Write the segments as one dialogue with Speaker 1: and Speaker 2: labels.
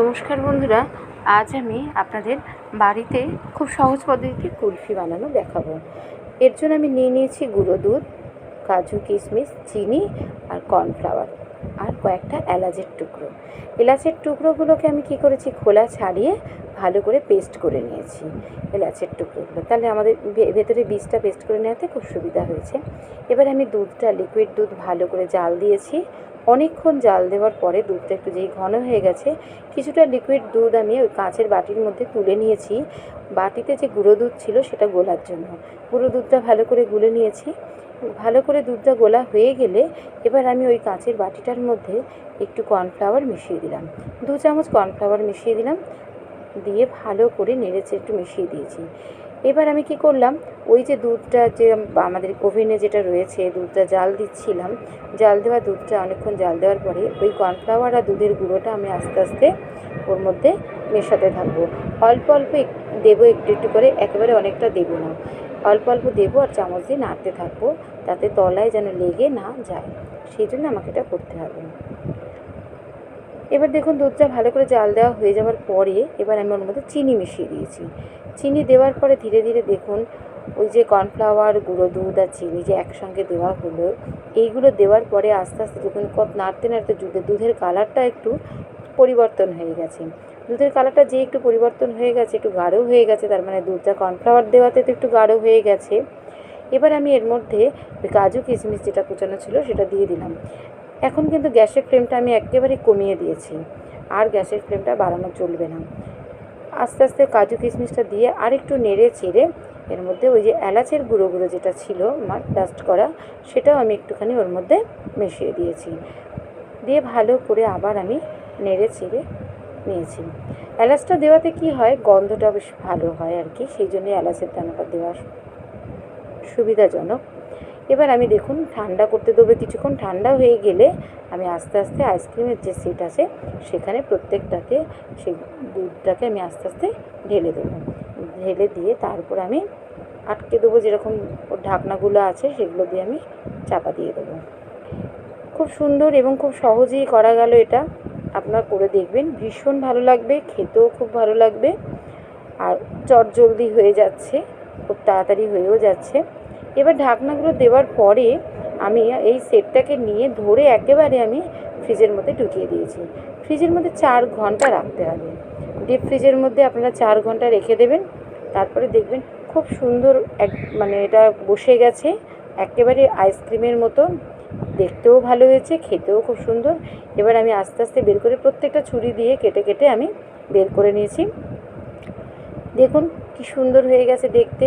Speaker 1: নমস্কার বন্ধুরা, আজ আমি আপনাদের বাড়িতে খুব সহজ পদ্ধতিতে কুলফি বানানো দেখাবো। এর জন্য আমি নিয়ে নিয়েছি গুঁড়ো দুধ, কাজু, কিশমিশ, চিনি আর কর্নফ্লাওয়ার আর কয়েকটা এলাচের টুকরো। এলাচের টুকরোগুলোকে আমি কি করেছি, খোলা ছাড়িয়ে ভালো করে পেস্ট করে নিয়েছি এলাচের টুকরোগুলো। তাহলে আমাদের ভেতরে বীজটা পেস্ট করে নেওয়াতে খুব সুবিধা হয়েছে। এবার আমি দুধটা, লিকুইড দুধ ভালো করে জাল দিয়েছি অনেকক্ষণ জাল দেওয়ার পরে দুধটা একটু যেই ঘন হয়ে গেছে, কিছুটা লিকুইড দুধ আমি ওই কাঁচের বাটির মধ্যে তুলে নিয়েছি। বাটিতে যে গুঁড়ো দুধ ছিল সেটা গোলার জন্য। গুঁড়ো দুধটা ভালো করে গুলে নিয়েছি। ভালো করে দুধটা গোলা হয়ে গেলে এবার আমি ওই কাঁচের বাটিটার মধ্যে একটু কর্নফ্লাওয়ার মিশিয়ে দিলাম। দু চামচ কর্নফ্লাওয়ার মিশিয়ে দিলাম। দিয়ে ভালো করে নেড়েচে একটু মিশিয়ে দিয়েছি। এবার আমি কি করলাম? ওই যে দুধটা যে আমাদের ওভেনে যেটা রয়েছে, দুধটা জাল দিচ্ছিলাম। জাল দেওয়া দুধটা অনেকক্ষণ জাল দেওয়ার পরে ওই কর্নফ্লাওয়ার আর দুধের গুঁড়োটা আমি আস্তে আস্তে ওর মধ্যে মেশাতে থাকব। অল্প অল্প দেবো একটু একটু করে, একেবারে অনেকটা দেবো না। অল্প অল্প দেবো আর চামচ দিয়ে নাড়তে থাকব, তাতে তলায় যেন লেগে না যায়। সেই জন্য আমাকে এটা করতে হবে। এবার দেখুন দুধটা ভালো করে জাল দেওয়া হয়ে যাওয়ার পরে এবার আমি ওর মধ্যে চিনি মিশিয়ে দিয়েছি। চিনি দেওয়ার পরে ধীরে ধীরে দেখুন ওই যে কর্নফ্লাওয়ার গুঁড়ো দুধ আর চিনি যে একসঙ্গে দেওয়া হলো, এইগুলো দেওয়ার পরে আস্তে আস্তে যখন কত নাড়তে নাড়তে দুধের দুধের কালারটা একটু পরিবর্তন হয়ে গেছে। দুধের কালারটা যে একটু পরিবর্তন হয়ে গেছে, একটু গাঢ় হয়ে গেছে, তার মানে দুধটা কর্নফ্লাওয়ার দেওয়াতে তো একটু গাঢ় হয়ে গেছে। এবার আমি এর মধ্যে কাজু কিশমিশ যেটা কুচানো ছিল সেটা দিয়ে দিলাম। এখন কিন্তু গ্যাসের ফ্লেমটা আমি একেবারে কমিয়ে দিয়েছি। আর গ্যাসের ফ্লেমটা বাড়ানো চলবে না। আস্তে আস্তে কাজু কিশমিশটা দিয়ে আরেকটু নেড়ে চেড়ে এর মধ্যে ওই যে এলাচের গুঁড়ো গুঁড়ো যেটা ছিল আমার ডাস্ট করা, সেটাও আমি একটুখানি ওর মধ্যে মিশিয়ে দিয়েছি। দিয়ে ভালো করে আবার আমি নেড়ে চেড়ে নিয়েছি। এলাচটা দেওয়াতে কি হয়? গন্ধটা বেশ ভালো হয় আর কি, সেই জন্যই এলাচের দানাটা দেওয়া সুবিধাজনক। এবার আমি দেখুন, ঠান্ডা করতে দেবো কিছুক্ষণ। ঠান্ডা হয়ে গেলে আমি আস্তে আস্তে আইসক্রিমের যে সেট আছে, সেখানে প্রত্যেকটাতে সেই দুধটাকে আমি আস্তে আস্তে ঢেলে দেবো। ঢেলে দিয়ে তারপর আমি আটকে দেবো যেরকম ওর ঢাকনাগুলো আছে, সেগুলো দিয়ে আমি চাপা দিয়ে দেবো। খুব সুন্দর এবং খুব সহজেই করা গেল এটা। আপনারা করে দেখবেন, ভীষণ ভালো লাগবে, খেতেও খুব ভালো লাগবে। আর চটজলদি হয়ে যাচ্ছে, খুব তাড়াতাড়ি হয়েও যাচ্ছে। এবার ঢাকনাগুলো দেওয়ার পরে আমি এই সেটটাকে নিয়ে ধরে একেবারে আমি ফ্রিজের মধ্যে ঢুকিয়ে দিয়েছি। ফ্রিজের মধ্যে চার ঘণ্টা রাখতে হবে। ডিপ ফ্রিজের মধ্যে আপনারা চার ঘণ্টা রেখে দেবেন। তারপরে দেখবেন খুব সুন্দর এক মানে এটা বসে গেছে। একেবারে আইসক্রিমের মতো। দেখতেও ভালো হয়েছে, খেতেও খুব সুন্দর। এবার আমি আস্তে আস্তে বের করে প্রত্যেকটা ছুরি দিয়ে কেটে কেটে আমি বের করে নিয়েছি। দেখুন কি সুন্দর হয়ে গেছে দেখতে।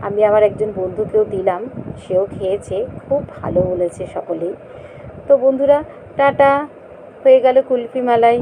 Speaker 1: আমি আমার একজন বন্ধুকেও দিলাম, সেও খেয়েছে, খুব ভালো বলেছে সকলেই। তো বন্ধুরা, টাটা, হয়ে গেল কুলফি মালাই।